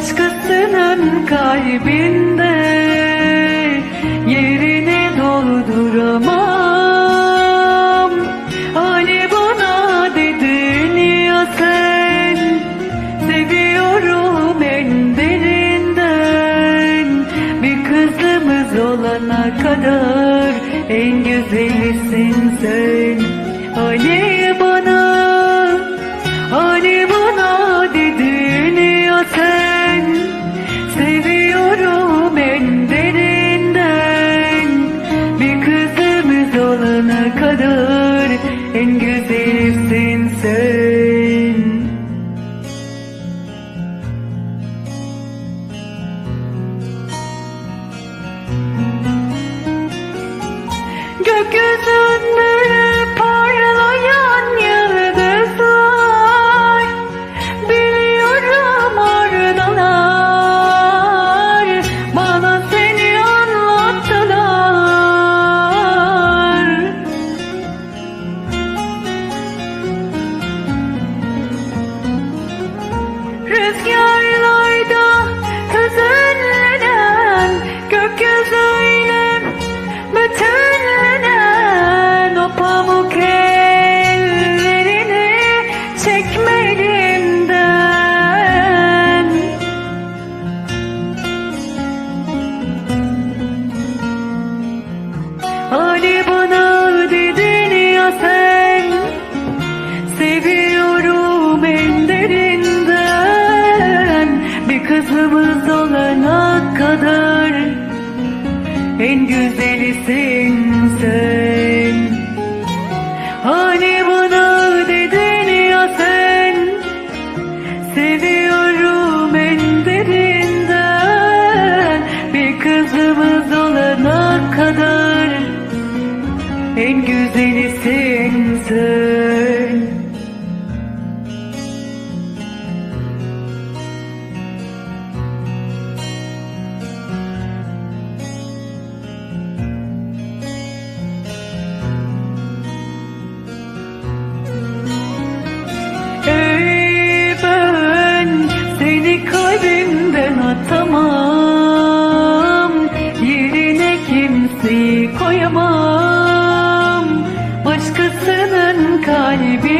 başkasının kalbinde Yerini dolduramam. Hani bana dedin ya sen Seviyorum en derinden. Bir kızımız olana kadar En güzelisin sen. good night. Yalnızlığımız olana kadar En güzelisin sen. Hani bana dedin ya sen Seviyorum en derinden. Bir kızımız olana kadar En güzelisin sen. atamam Yerine kimseyi koyamam. Başkasının kalbi